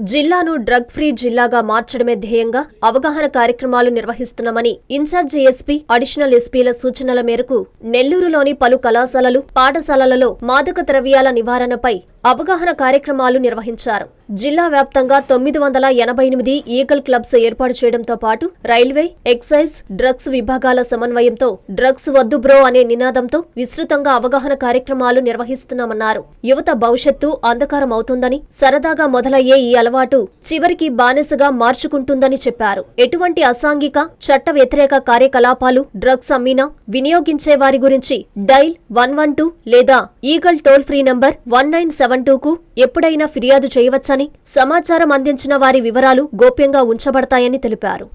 జిల్లాను drug free జిల్లాగా మార్చడమే ధ్యేయంగా అవగాహన కార్యక్రమాలు నిర్వహిస్తున్నామని ఇన్ఛార్జ్ ఎస్పీ అడిషనల్ ఎస్పీల సూచనల మేరకు నెల్లూరులోని పలు కళాశాలలు పాఠశాలలలో మాదక ద్రవ్యాల నివారణపై అవగాహన కార్యక్రమాలు నిర్వహించారు. జిల్లా వ్యాప్తంగా తొమ్మిది వందల ఎనభై ఎనిమిది ఈగల్ క్లబ్స్ ఏర్పాటు చేయడంతో పాటు రైల్వే ఎక్సైజ్ డ్రగ్స్ విభాగాల సమన్వయంతో డ్రగ్స్ వద్దు బ్రో అనే నినాదంతో విస్తృతంగా అవగాహన కార్యక్రమాలు నిర్వహిస్తున్నామన్నారు. యువత భవిష్యత్తు అంధకారం అవుతుందని సరదాగా మొదలయ్యే ఈ అలవాటు చివరికి బానిసగా మార్చుకుంటుందని చెప్పారు. ఎటువంటి అసాంఘిక చట్ట వ్యతిరేక కార్యకలాపాలు డ్రగ్స్ అమ్మినా వినియోగించే వారి గురించి డైల్ వన్ వన్ టూ లేదా Eagle toll free number one nine seven టూకు ఎప్పుడైనా ఫిర్యాదు చేయవచ్చని సమాచారం అందించిన వారి వివరాలు గోప్యంగా ఉంచబడతాయని తెలిపారు.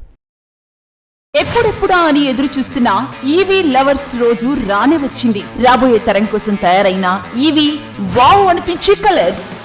ఎప్పుడెప్పుడా అని ఎదురు చూస్తున్న ఈవీ లవర్స్ రోజు రానే వచ్చింది. రాబోయే తరం కోసం తయారైన ఈవీ వావ్ అనిపించే colours.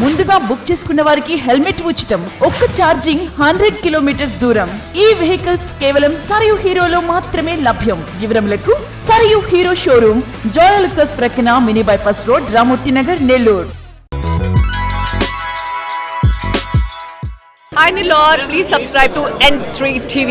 ముందుగా బుక్ చేసుకున్న వారికి హెల్మెట్ ఉచితం. ఒక్క ఛార్జింగ్ హండ్రెడ్ కిలోమీటర్స్ దూరం. ఈ వెహికల్స్ కేవలం సరియు హీరోలో మాత్రమే లభ్యం. వివరములకు సరియు హీరో షోరూమ్ జోయలుకస్ ప్రక్కన mini bypass road Ramurthy Nagar Nellore. Hi Nilor, please subscribe to N3 TV.